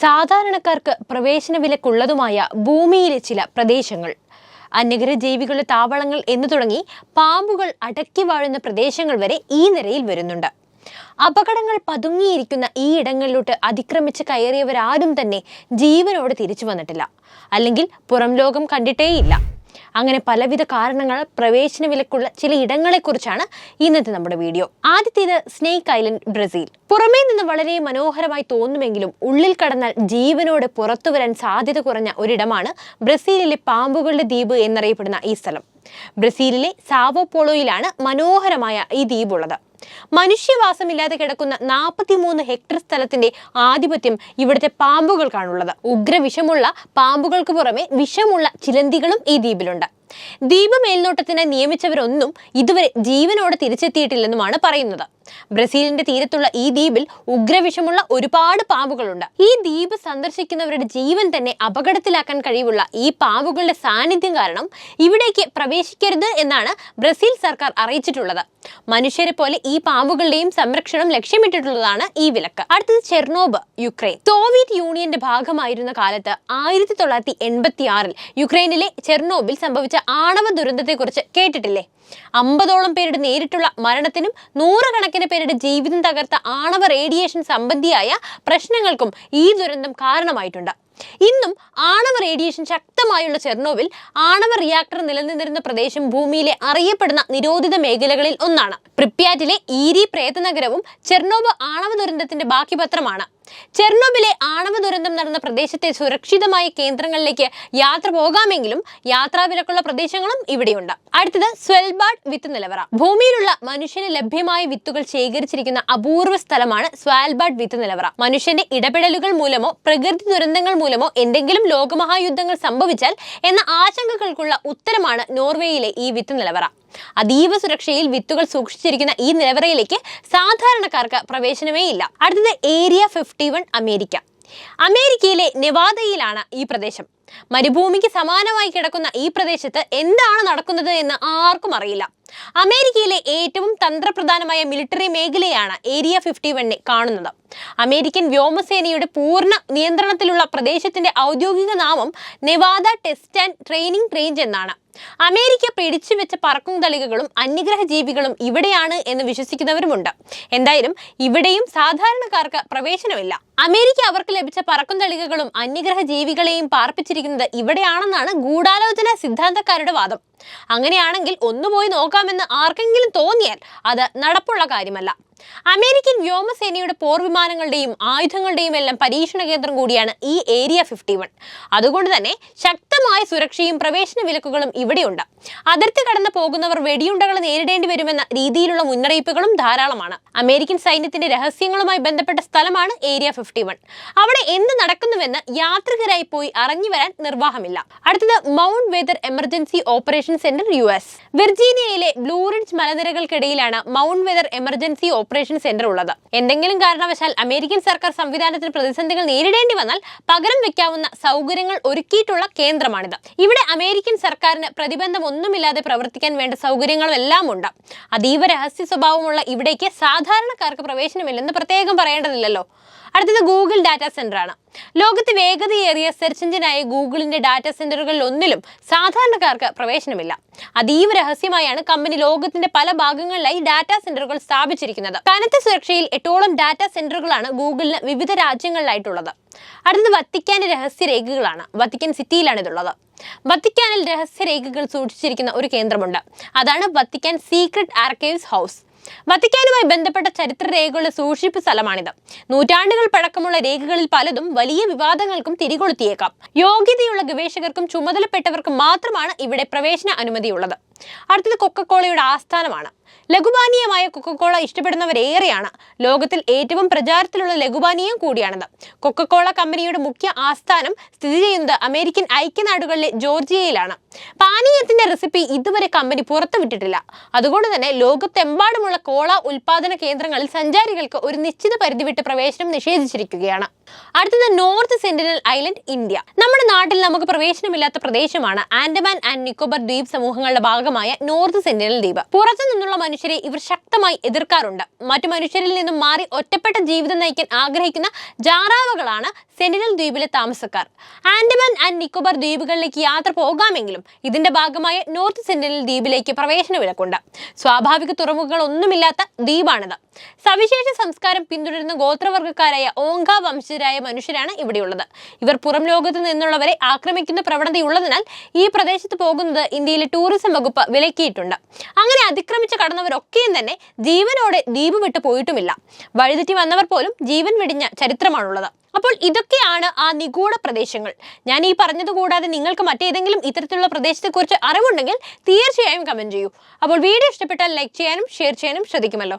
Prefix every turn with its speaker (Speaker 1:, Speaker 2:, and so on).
Speaker 1: സാധാരണക്കാർക്ക് പ്രവേശന വിലക്കുള്ളതുമായ ഭൂമിയിലെ ചില പ്രദേശങ്ങൾ. അന്യഗ്രഹ ജീവികളുടെ താവളങ്ങൾ എന്നു തുടങ്ങി പാമ്പുകൾ അടക്കി വാഴുന്ന പ്രദേശങ്ങൾ വരെ ഈ നിരയിൽ വരുന്നുണ്ട്. അപകടങ്ങൾ പതുങ്ങിയിരിക്കുന്ന ഈ ഇടങ്ങളിലോട്ട് അതിക്രമിച്ച് കയറിയവരാരും തന്നെ ജീവനോട് തിരിച്ചു വന്നിട്ടില്ല. അല്ലെങ്കിൽ പുറം ലോകം കണ്ടിട്ടേയില്ല. അങ്ങനെ പലവിധ കാരണങ്ങൾ പ്രവേശന വിലക്കുള്ള ചില ഇടങ്ങളെക്കുറിച്ചാണ് ഇന്നത്തെ നമ്മുടെ വീഡിയോ. ആദ്യത്തേത് സ്നേക്ക് ഐലൻഡ് ബ്രസീൽ. പുറമേ നിന്ന് വളരെ മനോഹരമായി തോന്നുമെങ്കിലും ഉള്ളിൽ കടന്നാൽ ജീവനോടെ പുറത്തു വരാൻ സാധ്യത കുറഞ്ഞ ഒരിടമാണ് ബ്രസീലിലെ പാമ്പുകളുടെ ദ്വീപ് എന്നറിയപ്പെടുന്ന ഈ സ്ഥലം. ബ്രസീലിലെ സാവോ പോളോയിലാണ് മനോഹരമായ ഈ ദ്വീപുള്ളത്. മനുഷ്യവാസമില്ലാതെ കിടക്കുന്ന നാൽപ്പത്തിമൂന്ന് ഹെക്ടർ സ്ഥലത്തിന്റെ ആധിപത്യം ഇവിടുത്തെ പാമ്പുകൾക്കാണുള്ളത്. ഉഗ്രവിഷമുള്ള പാമ്പുകൾക്ക് പുറമെ വിഷമുള്ള ചിലന്തികളും ഈ ദ്വീപിലുണ്ട്. ദ്വീപ് മേൽനോട്ടത്തിന് നിയമിച്ചവരൊന്നും ഇതുവരെ ജീവനോടെ തിരിച്ചെത്തിയിട്ടില്ലെന്നുമാണ് പറയുന്നത്. ബ്രസീലിന്റെ തീരത്തുള്ള ഈ ദ്വീപിൽ ഉഗ്രവിഷമുള്ള ഒരുപാട് പാമ്പുകളുണ്ട്. ഈ ദ്വീപ് സന്ദർശിക്കുന്നവരുടെ ജീവൻ തന്നെ അപകടത്തിലാക്കാൻ കഴിവുള്ള ഈ പാമ്പുകളുടെ സാന്നിധ്യം കാരണം ഇവിടേക്ക് പ്രവേശിക്കരുത് എന്നാണ് ബ്രസീൽ സർക്കാർ അറിയിച്ചിട്ടുള്ളത്. മനുഷ്യരെ പോലെ ഈ പാമ്പുകളുടെയും സംരക്ഷണം ലക്ഷ്യമിട്ടിട്ടുള്ളതാണ് ഈ വിലക്ക്. അടുത്തത് ചെർണോബ് യുക്രൈൻ. സോവിയറ്റ് യൂണിയന്റെ ഭാഗമായിരുന്ന കാലത്ത് ആയിരത്തി തൊള്ളായിരത്തി എൺപത്തി ആറിൽ യുക്രൈനിലെ ചെർണോബിൽ സംഭവിച്ച ആണവ ദുരന്തത്തെക്കുറിച്ച് കേട്ടിട്ടില്ലേ? അമ്പതോളം പേരുടെ നേരിട്ടുള്ള മരണത്തിനും നൂറുകണക്കിന് പേരുടെ ജീവിതം തകർത്ത ആണവ റേഡിയേഷൻ സംബന്ധിയായ പ്രശ്നങ്ങൾക്കും ഈ ദുരന്തം കാരണമായിട്ടുണ്ട്. ഇന്നും ആണവ റേഡിയേഷൻ ശക്തമായുള്ള ചെർണോവിൽ ആണവ റിയാക്ടർ നിലനിന്നിരുന്ന പ്രദേശം ഭൂമിയിലെ അറിയപ്പെടുന്ന നിരോധിത മേഖലകളിൽ ഒന്നാണ്. പ്രിപ്യാറ്റിലെ ഈരി പ്രേതനഗരവും ചെർണോബ് ആണവ ദുരന്തത്തിന്റെ ബാക്കി പത്രമാണ് ചെർണോബിലെ ആണവ ദുരന്തം നടന്ന പ്രദേശത്തെ സുരക്ഷിതമായ കേന്ദ്രങ്ങളിലേക്ക് യാത്ര പോകാമെങ്കിലും യാത്രാ വിലക്കുള്ള പ്രദേശങ്ങളും ഇവിടെയുണ്ട്. അടുത്തത് സ്വൽബാഡ് വിത്ത് നിലവറ. ഭൂമിയിലുള്ള മനുഷ്യന് ലഭ്യമായ വിത്തുകൾ ശേഖരിച്ചിരിക്കുന്ന അപൂർവ സ്ഥലമാണ് സ്വാൽബാഡ് വിത്ത് നിലവറ. മനുഷ്യന്റെ ഇടപെടലുകൾ മൂലമോ പ്രകൃതി ദുരന്തങ്ങൾ മൂലമോ എന്തെങ്കിലും ലോകമഹായുദ്ധങ്ങൾ സംഭവിച്ചാൽ എന്ന ആശങ്കകൾക്കുള്ള ഉത്തരമാണ് നോർവേയിലെ ഈ വിത്ത് നിലവറ. അതീവ സുരക്ഷയിൽ വിത്തുകൾ സൂക്ഷിച്ചിരിക്കുന്ന ഈ നിലവറയിലേക്ക് സാധാരണക്കാർക്ക് പ്രവേശനമേ ഇല്ല. അടുത്തത് ഏരിയ ഫിഫ്റ്റി വൺ അമേരിക്ക. അമേരിക്കയിലെ നെവാദയിലാണ് ഈ പ്രദേശം. മരുഭൂമിക്ക് സമാനമായി കിടക്കുന്ന ഈ പ്രദേശത്ത് എന്താണ് നടക്കുന്നത് എന്ന് ആർക്കും അറിയില്ല. അമേരിക്കയിലെ ഏറ്റവും തന്ത്രപ്രധാനമായ മിലിറ്ററി മേഖലയാണ് ഏരിയ ഫിഫ്റ്റി വണ്ണിൽ കാണുന്നത്. അമേരിക്കൻ വ്യോമസേനയുടെ പൂർണ നിയന്ത്രണത്തിലുള്ള പ്രദേശത്തിന്റെ ഔദ്യോഗിക നാമം Nevada test and training range എന്നാണ്. അമേരിക്ക പിടിച്ചു വെച്ച പറക്കും തളികകളും അന്യഗ്രഹ ജീവികളും ഇവിടെയാണ് എന്ന് വിശ്വസിക്കുന്നവരുമുണ്ട്. എന്തായാലും ഇവിടെയും സാധാരണക്കാർക്ക് പ്രവേശനമില്ല. അമേരിക്ക അവർക്ക് ലഭിച്ച പറക്കും തളികകളും അന്യഗ്രഹ ജീവികളെയും പാർപ്പിച്ചിരിക്കുന്നത് ഇവിടെയാണെന്നാണ് ഗൂഢാലോചന സിദ്ധാന്തക്കാരുടെ വാദം. അങ്ങനെയാണെങ്കിൽ ഒന്നു പോയി നോക്കാമെന്ന് ആർക്കെങ്കിലും തോന്നിയാൽ അത് നടപ്പുള്ള കാര്യമല്ല. അമേരിക്കൻ വ്യോമസേനയുടെ പോർവിമാനങ്ങളുടെയും ആയുധങ്ങളുടെയും എല്ലാം പരീക്ഷണ കേന്ദ്രം കൂടിയാണ് ഈ ഏരിയ ഫിഫ്റ്റി വൺ അതുകൊണ്ട് തന്നെ ശക്തമായ സുരക്ഷയും പ്രവേശന വിലക്കുകളും ഇവിടെയുണ്ട്. അതിർത്തി കടന്നു പോകുന്നവർ വെടിയുണ്ടകൾ നേരിടേണ്ടി വരുമെന്ന രീതിയിലുള്ള മുന്നറിയിപ്പുകളും ധാരാളമാണ്. അമേരിക്കൻ സൈന്യത്തിന്റെ രഹസ്യങ്ങളുമായി ബന്ധപ്പെട്ട സ്ഥലമാണ് ഏരിയ ഫിഫ്റ്റി വൺ അവിടെ എന്ത് നടക്കുന്നുവെന്ന് യാത്രികരായി പോയി അറിഞ്ഞു വരാൻ നിർവാഹമില്ല. അടുത്തത് Mount Weather emergency operation centre U S. വിർജീനിയയിലെ Blue Ridge മലനിരകൾക്കിടയിലാണ് Mount Weather emergency operation centre ഉള്ളത്. എന്തെങ്കിലും കാരണവശാൽ അമേരിക്കൻ സർക്കാർ സംവിധാനത്തിന് പ്രതിസന്ധികൾ നേരിടേണ്ടി വന്നാൽ പകരം വെക്കാവുന്ന സൗകര്യങ്ങൾ ഒരുക്കിയിട്ടുള്ള കേന്ദ്രമാണിത്. ഇവിടെ അമേരിക്കൻ സർക്കാരിന് പ്രതിബന്ധം ഒന്നുമില്ലാതെ പ്രവർത്തിക്കാൻ വേണ്ട സൗകര്യങ്ങളും എല്ലാം ഉണ്ട്. അതീവ രഹസ്യ സ്വഭാവമുള്ള ഇവിടേക്ക് സാധാരണക്കാർക്ക് പ്രവേശനമില്ലെന്ന് പ്രത്യേകം പറയേണ്ടതില്ലല്ലോ. അടുത്തത് ഗൂഗിൾ ഡാറ്റാ സെന്റർ ആണ്. ലോകത്ത് വേഗതയേറിയ സെർച്ച് എഞ്ചിനായ ഗൂഗിളിന്റെ ഡാറ്റാ സെന്ററുകളിൽ ഒന്നിലും സാധാരണക്കാർക്ക് പ്രവേശനമില്ല. അതീവ രഹസ്യമായാണ് കമ്പനി ലോകത്തിന്റെ പല ഭാഗങ്ങളിലായി ഡാറ്റാ സെന്ററുകൾ സ്ഥാപിച്ചിരിക്കുന്നത്. കനത്ത സുരക്ഷയിൽ എട്ടോളം ഡാറ്റാ സെന്ററുകളാണ് ഗൂഗിളിന് വിവിധ രാജ്യങ്ങളിലായിട്ടുള്ളത്. അടുത്തത് വത്തിക്കാന്റെ രഹസ്യരേഖകളാണ് വത്തിക്കാൻ സിറ്റിയിലാണ് ഇതുള്ളത്. വത്തിക്കാനിൽ രഹസ്യരേഖകൾ സൂക്ഷിച്ചിരിക്കുന്ന ഒരു കേന്ദ്രമുണ്ട്. അതാണ് വത്തിക്കാൻ സീക്രട്ട് ആർക്കൈവ്സ് ഹൗസ് വത്തിക്കാനുമായി ബന്ധപ്പെട്ട ചരിത്ര രേഖകളുടെ സൂക്ഷിപ്പ് സ്ഥലമാണിത്. നൂറ്റാണ്ടുകൾ പഴക്കമുള്ള രേഖകളിൽ പലതും വലിയ വിവാദങ്ങൾക്കും തിരികൊളുത്തിയേക്കാം. യോഗ്യതയുള്ള ഗവേഷകർക്കും ചുമതലപ്പെട്ടവർക്കും മാത്രമാണ് ഇവിടെ പ്രവേശന അനുമതിയുള്ളത്. അടുത്തത് കൊക്കക്കോളയുടെ ആസ്ഥാനമാണ്. ലഘുപാനീയമായ കൊക്കക്കോള ഇഷ്ടപ്പെടുന്നവരേറെയാണ്. ലോകത്തിൽ ഏറ്റവും പ്രചാരത്തിലുള്ള ലഘുപാനീയം കൂടിയാണിത്. കൊക്കക്കോള കമ്പനിയുടെ മുഖ്യ ആസ്ഥാനം സ്ഥിതി ചെയ്യുന്നത് അമേരിക്കൻ ഐക്യനാടുകളിലെ ജോർജിയയിലാണ്. പാനീയത്തിന്റെ റെസിപ്പി ഇതുവരെ കമ്പനി പുറത്തുവിട്ടിട്ടില്ല. അതുകൊണ്ട് തന്നെ ലോകത്തെമ്പാടുമുള്ള കോള ഉൽപാദന കേന്ദ്രങ്ങളിൽ സഞ്ചാരികൾക്ക് ഒരു നിശ്ചിത പരിധി വിട്ട് പ്രവേശനം നിഷേധിച്ചിരിക്കുകയാണ്. അടുത്തത് നോർത്ത് സെന്റിനൽ ഐലൻഡ് ഇന്ത്യ നമ്മുടെ നാട്ടിൽ നമുക്ക് പ്രവേശനമില്ലാത്ത പ്രദേശമാണ് ആൻഡമാൻ ആൻഡ് നിക്കോബർ ദ്വീപ് സമൂഹങ്ങളുടെ ഭാഗമായ നോർത്ത് സെന്റിനൽ ദ്വീപ് പുറത്തു നിന്നുള്ള മനുഷ്യരെ ഇവർ ശക്തമായി എതിർക്കാറുണ്ട്. മറ്റു മനുഷ്യരിൽ നിന്നും മാറി ഒറ്റപ്പെട്ട ജീവിതം നയിക്കാൻ ആഗ്രഹിക്കുന്ന ജാറാവുകളാണ് സെന്റിനൽ ദ്വീപിലെ താമസക്കാർ. ആൻഡമാൻ ആൻഡ് നിക്കോബാർ ദ്വീപുകളിലേക്ക് യാത്ര പോകാമെങ്കിലും ഇതിന്റെ ഭാഗമായ നോർത്ത് സെന്റിനൽ ദ്വീപിലേക്ക് പ്രവേശന വിലക്കുണ്ട്. സ്വാഭാവിക തുറമുഖങ്ങൾ ഒന്നുമില്ലാത്ത ദ്വീപാണിത്. സവിശേഷ സംസ്കാരം പിന്തുടരുന്ന ഗോത്രവർഗക്കാരായ ഓങ്ക വംശജരായ മനുഷ്യരാണ് ഇവിടെയുള്ളത്. ഇവർ പുറം ലോകത്ത് നിന്നുള്ളവരെ ആക്രമിക്കുന്ന പ്രവണതയുള്ളതിനാൽ ഈ പ്രദേശത്ത് പോകുന്നത് ഇന്ത്യയിലെ ടൂറിസം വകുപ്പ് വിലക്കിയിട്ടുണ്ട്. അങ്ങനെ അതിക്രമിച്ച് കടന്നവരൊക്കെയും തന്നെ ജീവനോടെ ദ്വീപ് വിട്ടു പോയിട്ടുമില്ല. വഴിതെറ്റി വന്നവർ പോലും ജീവൻ വെടിഞ്ഞ ചരിത്രമാണുള്ളത്. അപ്പോൾ ഇതൊക്കെയാണ് ആ നിഗൂഢ പ്രദേശങ്ങൾ. ഞാൻ ഈ പറഞ്ഞത് കൂടാതെ നിങ്ങൾക്ക് മറ്റേതെങ്കിലും ഇത്തരത്തിലുള്ള പ്രദേശത്തെക്കുറിച്ച് അറിവുണ്ടെങ്കിൽ തീർച്ചയായും കമന്റ് ചെയ്യൂ. അപ്പോൾ വീഡിയോ ഇഷ്ടപ്പെട്ടാൽ ലൈക്ക് ചെയ്യാനും ഷെയർ ചെയ്യാനും ശ്രദ്ധിക്കുമല്ലോ.